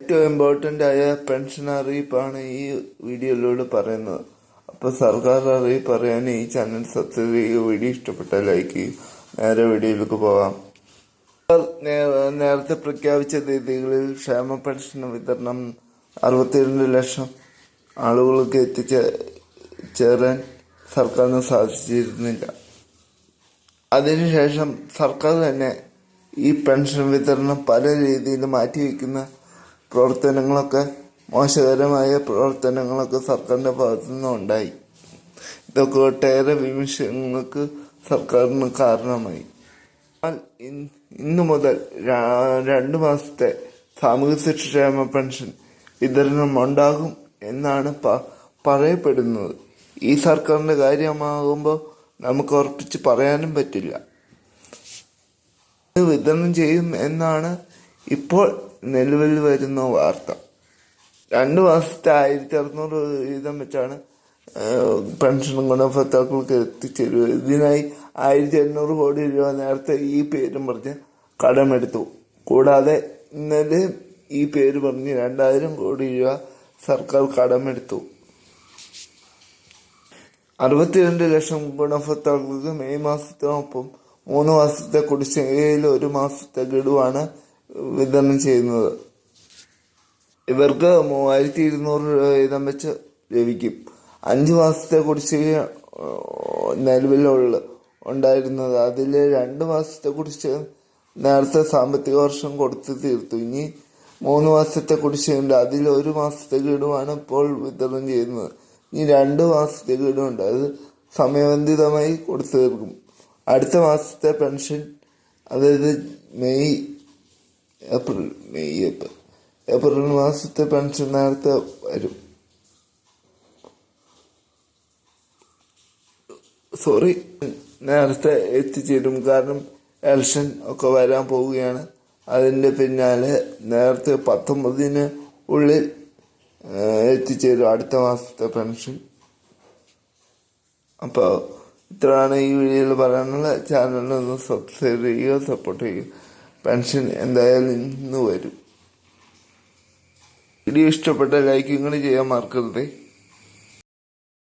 ഏറ്റവും ഇമ്പോർട്ടന്റ് ആയ പെൻഷൻ അറിയിപ്പാണ് ഈ വീഡിയോയിലൂടെ പറയുന്നത്. അപ്പോൾ സർക്കാർ അറിയിപ്പ് അറിയാൻ ഈ ചാനൽ സബ്സ്ക്രൈബ് ചെയ്യുക വീഡിയോ ഇഷ്ടപ്പെട്ട ലൈക്ക് ചെയ്യുക നേരെ വീഡിയോയിലേക്ക് പോകാം. നേരത്തെ പ്രഖ്യാപിച്ച തീയതികളിൽ ക്ഷേമ പെൻഷൻ വിതരണം അറുപത്തിരണ്ട് ലക്ഷം ആളുകൾക്ക് എത്തിച്ചേ ചേരാൻ സർക്കാരിന് സാധിച്ചിരുന്നില്ല. അതിനുശേഷം സർക്കാർ തന്നെ ഈ പെൻഷൻ വിതരണം പല രീതിയിൽ മാറ്റിവെക്കുന്ന പ്രവർത്തനങ്ങളൊക്കെ മോശകരമായ പ്രവർത്തനങ്ങളൊക്കെ സർക്കാരിന്റെ ഭാഗത്തു നിന്നും ഉണ്ടായി ഇതൊക്കെ ഒട്ടേറെ വിമർശനങ്ങൾക്ക് സർക്കാരിന് കാരണമായി. ഇന്നു മുതൽ രണ്ട് മാസത്തെ സാമൂഹ്യ ക്ഷേമ പെൻഷൻ വിതരണം ഉണ്ടാകും എന്നാണ് പറയപ്പെടുന്നത്. ഈ സർക്കാരിന്റെ കാര്യമാകുമ്പോൾ നമുക്ക് ഉറപ്പിച്ച് പറയാനും പറ്റില്ല. വിതരണം ചെയ്യും എന്നാണ് ഇപ്പോൾ നിലവിൽ വരുന്ന വാർത്ത. രണ്ട് മാസത്തെ ആയിരത്തി അറുന്നൂറ് വീതം വെച്ചാണ് പെൻഷൻ ഗുണഭോക്താക്കൾക്ക് എത്തിച്ചേരുക. ഇതിനായി ആയിരത്തി എണ്ണൂറ് കോടി രൂപ നേരത്തെ ഈ പേരും പറഞ്ഞ് കടമെടുത്തു. കൂടാതെ ഇന്നലെ ഈ പേര് പറഞ്ഞ് രണ്ടായിരം കോടി രൂപ സർക്കാർ കടമെടുത്തു. അറുപത്തിരണ്ട് ലക്ഷം ഗുണഭോക്താക്കൾക്ക് മെയ് മാസത്തിനൊപ്പം മൂന്ന് മാസത്തെ കുടിശ്ശികയിൽ ഒരു മാസത്തെ ഗഡുവാണ് വിതരണം ചെയ്യുന്നത്. ഇവർക്ക് മൂവായിരത്തി ഇരുന്നൂറ് രൂപ വീതം വെച്ച് ലഭിക്കും. അഞ്ച് മാസത്തെ കുടിശ്ശിക നിലവിലുള്ള ഉണ്ടായിരുന്നത്. അതിൽ രണ്ട് മാസത്തെ കുടിശ്ശിക നേരത്തെ സാമ്പത്തിക വർഷം കൊടുത്തു തീർത്തു. ഇനി മൂന്ന് മാസത്തെ കുടിശ്ശികയുണ്ട് അതിൽ ഒരു മാസത്തെ ഗഡുവാണ് ഇപ്പോൾ വിതരണം ചെയ്യുന്നത്. ഇനി രണ്ട് മാസത്തെ ഗഡുണ്ട് അത് സമയബന്ധിതമായി കൊടുത്തു തീർക്കും. അടുത്ത മാസത്തെ പെൻഷൻ അതായത് May April May April. April മാസത്തെ പെൻഷൻ നേരത്തെ വരും. സോറി നേരത്തെ എത്തിച്ചേരും. കാരണം എലക്ഷൻ ഒക്കെ വരാൻ പോവുകയാണ്. അതിന്റെ പിന്നാലെ നേരത്തെ പത്തൊമ്പതിന് ഉള്ളിൽ എത്തിച്ചേരും അടുത്ത മാസത്തെ പെൻഷൻ. അപ്പോൾ ഇത്രയാണ് ഈ വീഡിയോയിൽ പറയാനുള്ള. ചാനലൊന്ന് സബ്സ്ക്രൈബ് ചെയ്യുക സപ്പോർട്ട് ചെയ്യുക. പെൻഷൻ എന്തായാലും ഇന്ന് വരും. വീഡിയോ ഇഷ്ടപ്പെട്ട ലൈക്കിങ്ങൾ ചെയ്യാൻ മറക്കരുതേ.